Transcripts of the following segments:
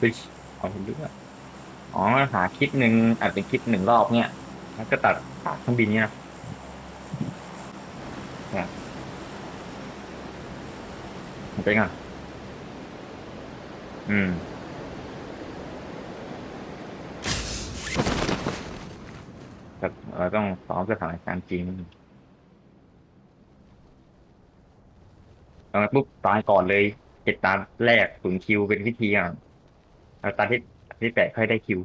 เฮ้ยเอาไปดูอะอ๋อหาคลิปหนึ่งอาจเป็นคลิปหนึ่งรอบเนี่ย แล้วก็ตัดขาเครื่องบินเนี่ยนะเป็นไงอืมเราต้องซ้อมสถานการณ์จริงตอนนั้นปุ๊บตายก่อนเลยเจ็ดตาแรกศูนคิวเป็นพิธีอะ แล้วตาที่ที่แปดค่อยได้คิว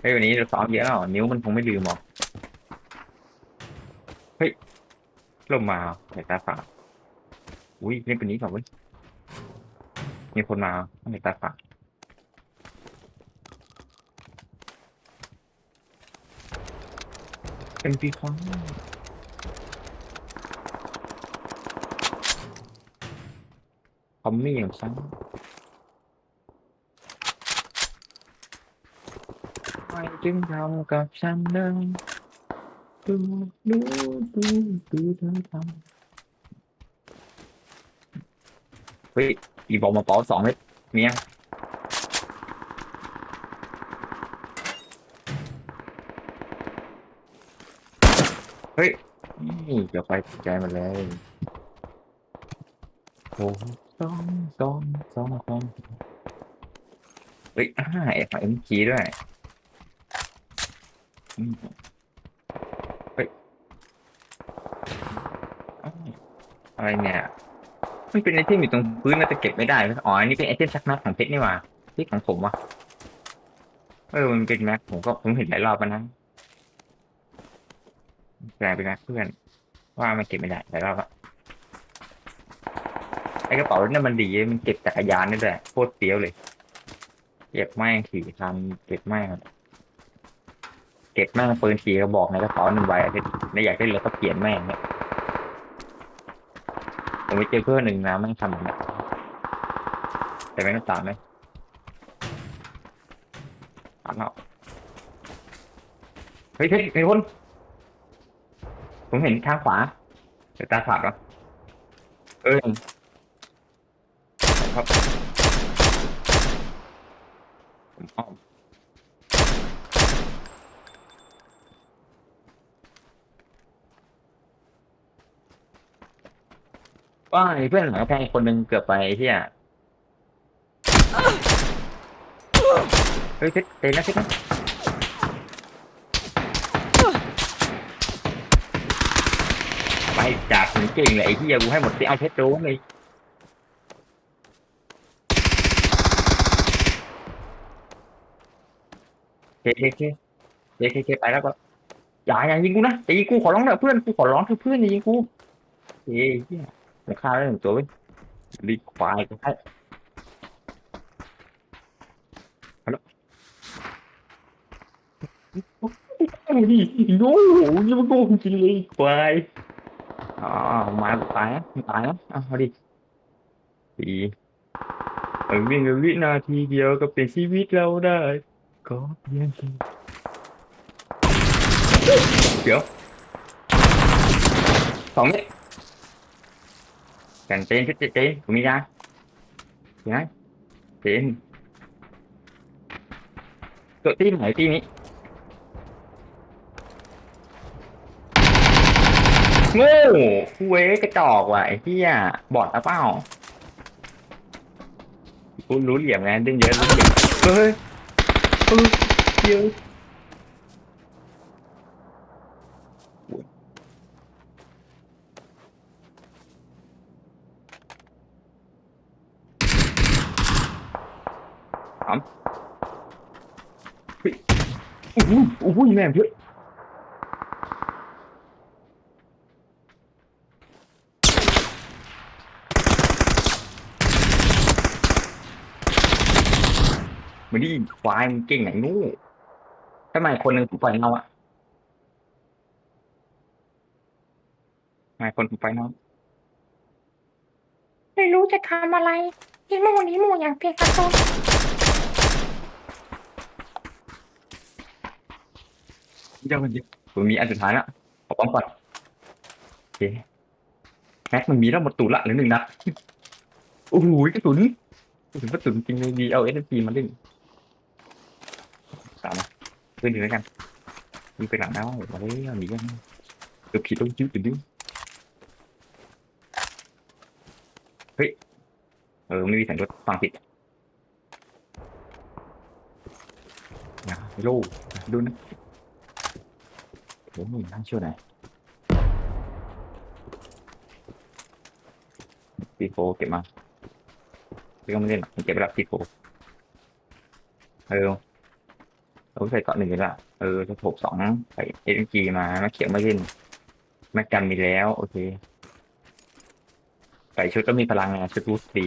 เฮ้ยวันนี้เราซ้อมเยอะแล้วนิ้วมันคงไม่ลืมหรอกเฮ้ยลมมาในตาฝาดอุ้ยเล่นเป็นนี้ก่อนเว้ยมีคนมาในตาฝาเป็นปีคอน อมมี่อย่างฉันไม่จึงทำกับฉันเลยดูดูดูดูเธอทำเฮ้ยอีบอกมาเป๋าสองเม็ดเมียเฮ้ยนี่จะไปใจมันเลยโอ้ สองสองสองสองเฮ้ยอ่าเอ็มเอ็มจีด้วยเฮ้ยอะไรเนี่ยมันเป็นไอเทมอยู่ตรงพื้นน่าจะเก็บไม่ได้อ๋ออันนี้เป็นไอเทมชักแม็กของเพชรนี่หว่าที่ของผมวะเออมันเป็นแม็กผมก็ผมเห็นหลายรอบแล้วนะกลายเป็นแม็กเพื่อน ว่ามันเก็บไม่ได้หลายรอบอะ ไอกระเป๋าเนี่ยมันดีมันเก็บจักรยานนี่แหละโคตรเตี้ยวเลย เก็บแม่งขี่คันเก็บแม่งเก็บแม่งปืนขี่กระบอกในกระเป๋าหนึ่งใบอาทิตย์ไม่อยากได้เลยก็เปลี่ยนแม่งเนี่ยผมไปเจอเพื่อนหนึ่งนะแม่งทำแบบนี้แต่ไม่ต้องตามไหมตามเอาเฮ้ยเฮ้ยมีคนผมเห็นทางขวาเดี๋ยวตาฝาดวะเออ ครับผมอ้อมว่าไอ้เพื่อนหลังกำแพงอีกคนหนึ่งเกือบไปไอ้ที่อะเฮ้ยเพชรเตะนะเพชรนะไปจากถึงเก่งเลยไอ้ที่กูให้หมดที่เอาเพชรโดนเลย เคเคเคเคเคเคไปแล้วก็อย่าอย่ายิงกูนะอย่ายิงกูขอร้องเถอะเพื่อนกูขอร้องเถอะเพื่อนอย่ายิงกูเฮ้ยเหี้ยผมฆ่าได้หนึ่งตัวเว้ยรีบควายกันให้ไอ้ดิโง่นี่มันโง่จริงเลยควายอ๋อมาตายนะตายนะเอาเอาดิดีเออวิ่งวินาทีเดียวก็เปลี่ยนชีวิตเราได้ ก็เพียงเดี๋ยวสองเมตรกันเต้นชุดเต้นผมมียาเห็นไหมเต้นตัวที่ไหนที่นี้โง่เว้ยกระจอกว่ะไอ้เหี้ยบอดอะเปล่ากูรู้เหลี่ยมไงดึงเยอะรู้เหลี่ยมเฮ้ย เฮ้ยเยอะสามเฮ้ยโอ้โหโอ้โหแม่งเยอะ มันดีควายมันเก่งไหนงูทำไมคนหนึ่งผมปล่อยเงาอะทำไมคนผมปล่อยเงาไม่รู้จะทำอะไรนี่หมูนี่หมูอย่างเพียงกระตุ้นเจ้าคนเดียวผมมีอันสุดท้ายละขอป้องก่อนโอเคแม็กมันมีแล้วหมดตูละเหลือหนึ่งนัดโอ้โหกระสุนกระสุนกระสุนจริงเลยดีเอาเอสพีมาเล่นสาม นะขึ้นอยู่ด้วยกันยิงไปหลังแล้วมาเลยหนีกันเกือบขีดต้องจิ้วติดดิ้ ต้องไม่เล่นหรอกมันเก็บไปแล้วปีโฟเออเราใส่เกาะหนึ่งละเออจะถกสองใส่เอ็นจีมาแมาเขียวไม่เล่นแม็กกันมีแล้ว โอเคใส่ชุดก็มีพลังไงชุดรูสตี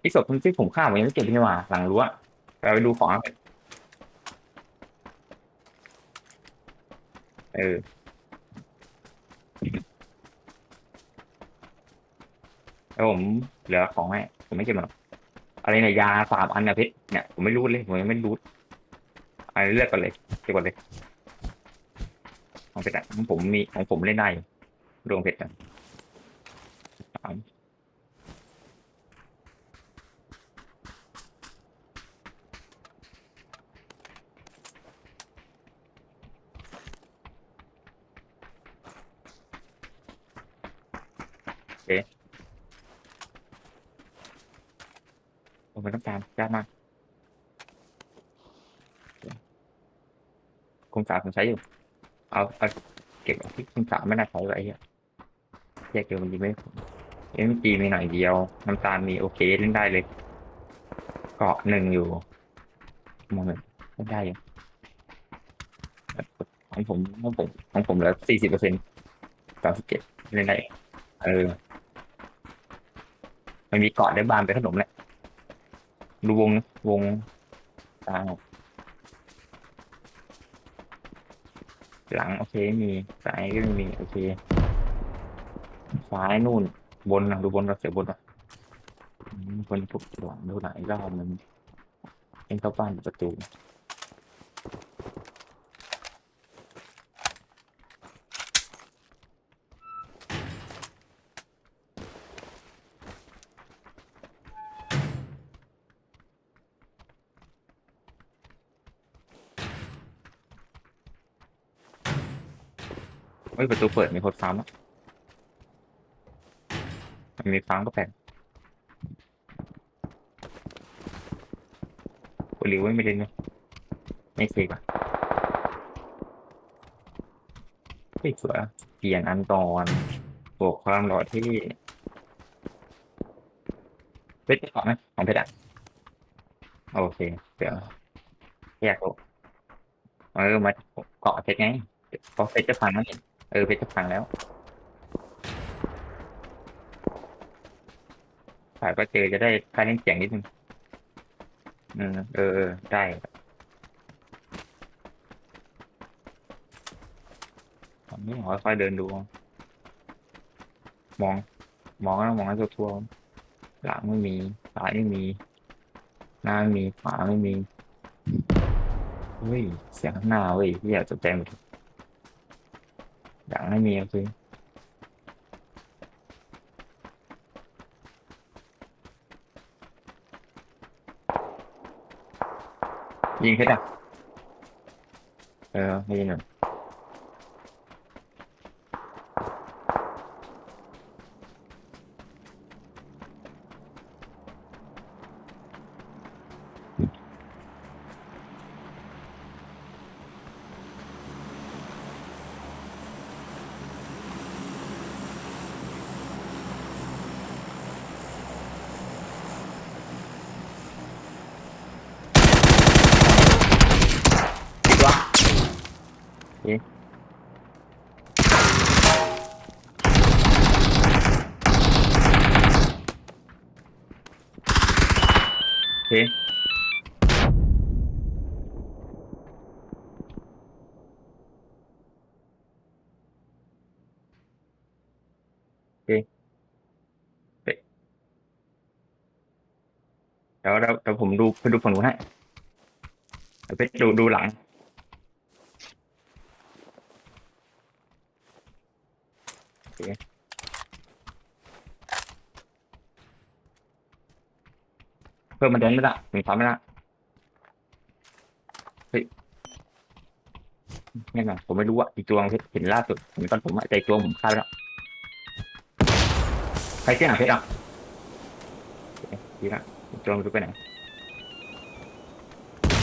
ที่ศพที่ผมฆ่ามันยังไม่เก็บนี่หว่า หลังรั้วเราไปดูของเออแล้วผมเหลือของให้ผมไม่เก็บหรอก อะไรเนี่ยยาสามอันนะเพชรเนี่ยผมไม่รู้เลยผมยังไม่รู้อะไรเลือกก่อนเลยเก็บก่อนเลยของเพชรอะของผมมีของผมเล่นได้ดวงเพชรอะสาม มไม่ต้องการยากมากคุมสามผมใช้อยู่ เอาเอาเก็บที่คุมสามไม่น่าใช้ไว้อ้เหี้ยแยกเดียวมันดีไหมเอ็มจีมีหน่อยเดียว น้ำตาลมีโอเคเล่นได้เลย เกาะหนึ่งอยู่มองหนึ่งเล่นได้อยู่ของผมของผมของผมเหลือสี่สิบเปอร์เซ็นต์สามสิบเจ็ดเล่นได้เออมันมีเกาะได้บานไปนขนมแหละ ดูวงนะวงกลางหลัง โอเคมีซ้ายก็ไม่มี โอเคซ้ายนู่น บนนะดูบนเราเสียบนอะบนพวกหลังดูไหนก็มันเอ็นเข้าบ้านประตู ฮ้ยประตูเปิดมีคนฟาร์มอะมันมีฟาร์มก็แปลกโอลิวไม่เล่นไหมไม่เซฟอะเฮ้ยสวยเปลี่ยนอันตอนบวกความหล่อที่เพชรของไหมของเพชรอะโอเคเดี๋ยวแยกโลกเออมาเกาะเพชรไงเพราะเพชรจะพังแล้วนี่ เออเพชรจะพังแล้วถ่ายก็เจอจะได้ค่าเล่นเสียงนิดนึงอืมเออเออได้ตอนนี้ขอค่อยเดินดู มอง มองแล้วมองให้ทั่วๆหลังไม่มีซ้ายไม่มี หน้าไม่มีขวาไม่มีเฮ้ยเสียงข้างหน้าเว้ยที่อยากจะแจมดหลังไม่มี โอเคยิงเพชรอะเออไม่ยิงหนึ่งอีกวะ โอเคโอเคเดี๋ยวเดี๋ยวเดี๋ยวผมดูไปดูฝั่งนู้นให้ไปดูดูหลัง เพิ่มมันเดินไม่ได้หนึ่งสามไม่ได้เฮ้ยนี่ไงผมไม่รู้อะอีกตัวเพชรเห็นล่าสุดเห็นตอนผมอะใจตัวผมฆ่าแล้วใครเสี่ยงเพชรอะดีละอีกตัวไม่รู้ไปไหน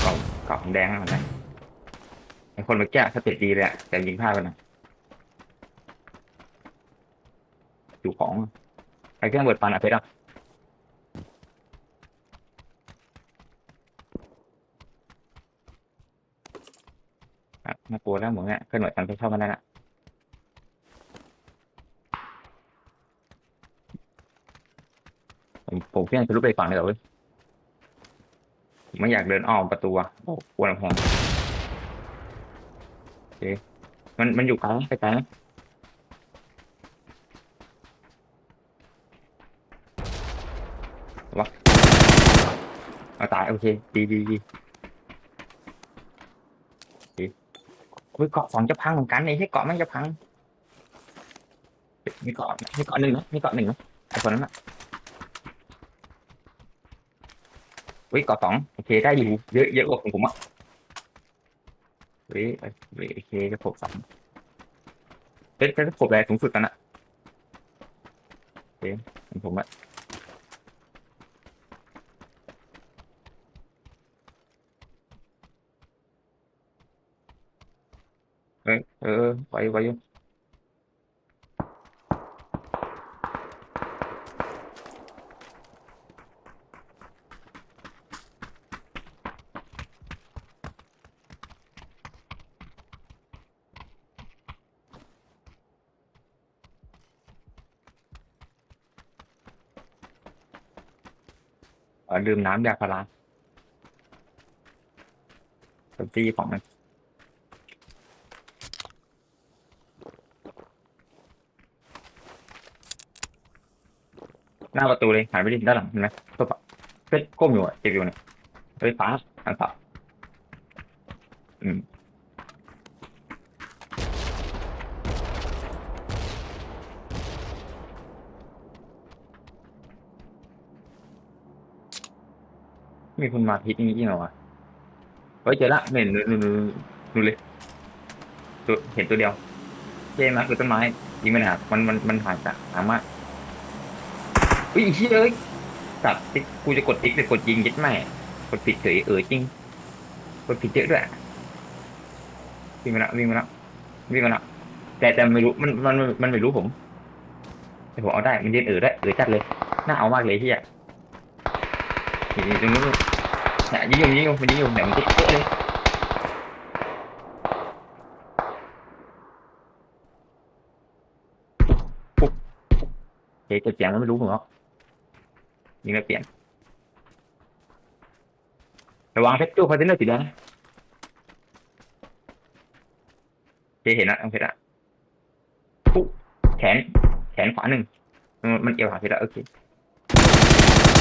เกาะเกาะแดงนะมันนะไอคนมื่อกี้สเตตดีเลยอะแต่ยิงพลาดไปนะอยู่ของใครเครื่องเบิดปันอะเพชรอะ อะน่ากลัว แล้วเหมือนเนี้ยเคลื่อนไหวตามที่ชอบมันนั่นแหละผมผมเพี้ยนทะลุไปฝั่งเลยเหรอเว้ยผมไม่อยากเดินอ้อมประตูอะโอ้กลัวลำแพงโอเคมันมันอยู่ไกลไหมไกลไหมวะเอาตายโอเค ดีดีดี โอ้ยเกาะสองจะพังเหมือนกันไอ้ที่เกาะม่งจะพัง มีเกาะมีเกาะหนึ่งนะมีเกาะหนึ่งนะไอ้คนนั้นอะเฮ้ยเกาะสองโอเคได้อยู่เยอะเยอะกว่าของผมอะเฮ้ยเฮ้ยโอเคจะผมสองเป็นเป็นผมอะไรสูงสุดกันอะโอเคของผมอะ เออเออไว้ไว้อยู่เออลืมน้ำยาพาราเป็นที่ของมัน หน้าประตูเลยหันไปดิด้านหลังเห็นไหมก็ปะเพชรก้มอยู่อะเก็บอยู่เนี่ยเฮ้ยฟ้าหันฝับอืมมีคนมาพิษนี้จริงเหรอวะเฮ้ยเจอละเห็นดูดูดูดูเลยตัวเห็นตัวเดียวเจ๊มาคือต้นไม้ยิงไม่หามันมันมันหายจากสามารถ อุ้ยไอ้เฮ้ยเอ้ยสับติ๊กกูจะกดติ๊กหรือกดยิงยัดแม่กดผิดเฉยเออจริงกดผิดเยอะด้วยวิ่งมาแล้ววิ่งมาแล้ววิ่งมาแล้วแต่แต่ไม่รู้มันมันมันไม่รู้ผมแต่ผมเอาได้มันยืนเออได้เออจัดเลยน่าเอามากเลยที่อะนี่ตรงนู้นเนี่ยยิงอยู่ยิงอยู่มันยิงอยู่เนี่ยมันติ๊กเป๊ะเลยปุ๊บเฮ้ยกดเสียงมันไม่รู้ผมหรอก ยิงไม่เปลี่ยน ระวังเพชรตู้คอนเทนเนอร์สีแดงเคเห็นนะเอเพชรอะปุ๊บแขน แขนขวาหนึ่ง มันเอวหาเพชรอะโอเค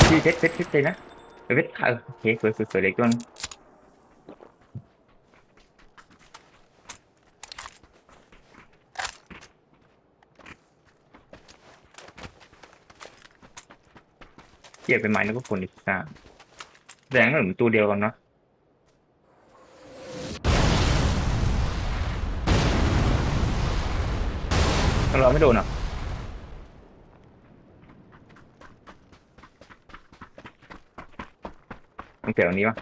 ที่เพชรเพชรเพชรเลยนะเพชรขาโอเคสวยสวยสวยเล็กตัวนึง เกียบไป็นไม้แล้วก็คนอีกสามแดงก็เหมือนตัวเดียวกันเนาะเราไม่โดนอะมันเสียวันนี้ปะ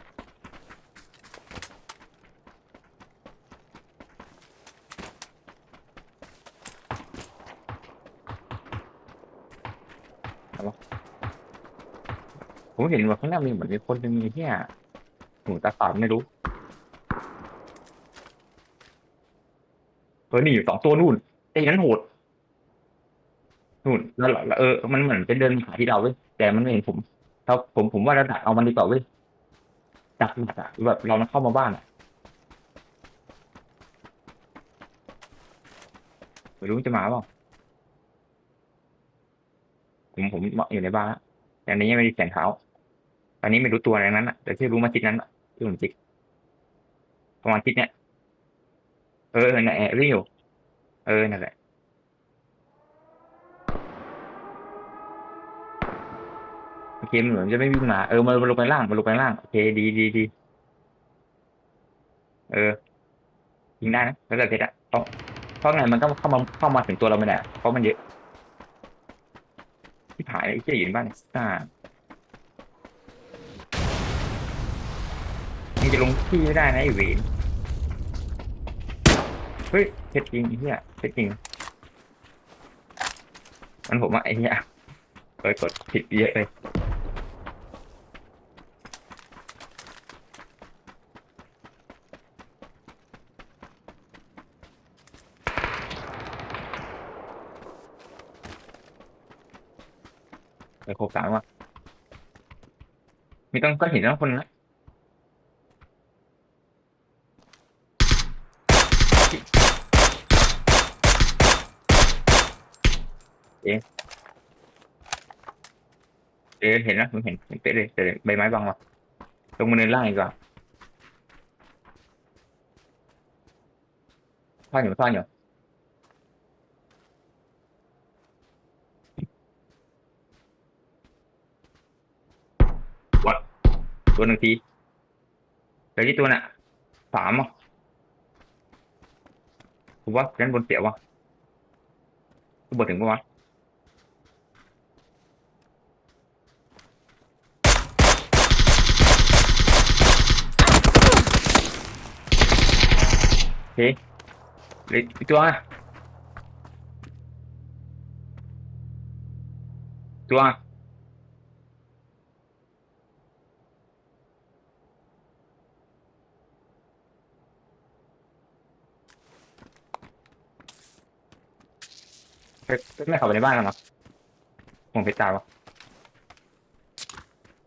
เอาปะผม เห็นว่าข้างหน้ามีเหมือนมีคนหนึงมีที่อะหูตาฝาดไม่รู้เออนี่อยู่สองตัวนู่นไอ้นั้นโหดนู่นแล้วเออมันเหมือนจะเดินหาที่เราเว้ยแต่มันไม่เห็นผมเราผมผมว่าเราดักเอามันดีกว่าเว้ยดักดักอะแบบเรามันเข้ามาบ้านอะไม่รู้มันจะมาเปล่าผมผมอยู่ในบ้านแล้วแต่อันนี้ยังไม่มีแสงเท้า ตอนนี้ไม่รู้ตัวอะไรนั้นอะแต่ที่รู้มาทิศนั้นอะที่ผมจิกประมาณทิศเนี้ยเออน่ะแอริโอเออนั่นแหละโอเคเหมือนจะไม่วิ่งมาเออมันลงไปล่างมันลงไปล่างโอเคดีดีดีเออยิงได้นะแล้วแต่เพชรอะเพราะเพราะไงมันก็เข้ามาเข้ามาถึงตัวเราไม่ได้เพราะมันเยอะที่ผายไอ้เจ๊อยู่ในบ้านสตา ลงที่ไม่ได้นะไอ้เวนเฮ้ยเพชรจริงไอ้เหี้ยเพชรจริง มันผมว่าไอ้เหี้ยเปิดกดผิดเยอะเลยไปโคกสามว่ะมีต้องก็เห็นแล้วคนนะ เอ๊ะเอ๊ะเห็นนะผมเห็นเห็นเป๊ะเลยแต่ใบไม้บังว่ะตรงบนเนินล่างอีกว่าซ่อนอยู่ซ่อนอยู่ตัวหนึ่งทีแต่ที่ตัวน่ะสามอะผมว่าด้านบนเสียวว่ะกูบอกถึงปะวะ เหลืออีกตัวนะตัวไปไม่เข้าไปในบ้านกันหรอผมไปตายวะ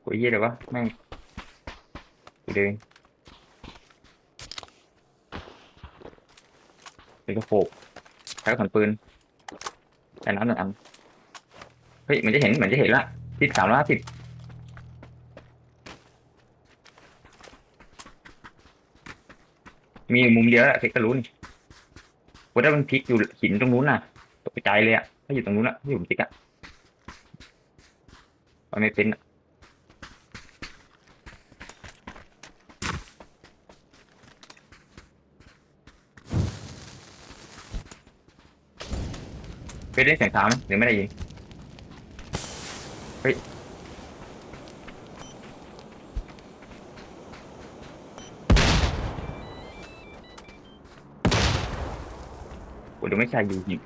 กูเยี่ยเดี๋ยววะแม่งกูเดิน เป็นกระโปงใช้กระสุนปืนแต่น้ำหนึ่งอันเฮ้ยเหมือนจะเห็นเหมือนจะเห็นละทิศสามร้อยห้าสิบมีมุมเดียวแหละเพชรก็รู้นี่ว่าถ้ามันพลิกอยู่หินตรงนู้นน่ะ ตกใจเลยอะถ้าอยู่ตรงนู้นอะถ้าอยู่บนติ๊กอะมันไม่เป็นอะ เพชรได้เสียงเท้าไหมหรือไม่ได้ยินเฮ้ยโอ้ดูไม่ใช่ยู่หิน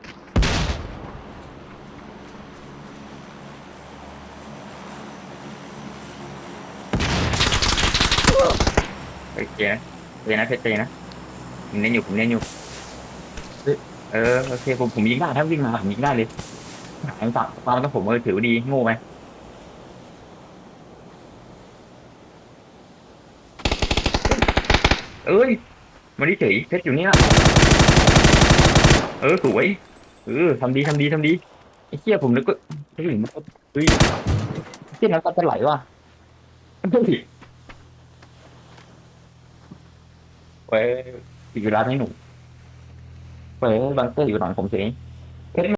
เฮ้ยเจนะเจนะเพชรเจนะผมเน้นอยู่ผมเน้นอยู่ เออโอเคผมผมยิงได้ถ้าวิ่งมาผมยิงได้เลยหางฝั่งความต้องผมเออถือดีโง่ไหมเอ้ยมาดิเฉยเพชรอยู่เนี่ยเออสวยเออทำดีทำดีทำดีไอ้เหี้ยผมนึกว่าเฮ้ยมันก็เฮ้ยเหี้ยน้ำตาจะไหลว่ะเฮ้ยเว้ยอีกเวลาให้หนู เว้ยบางเ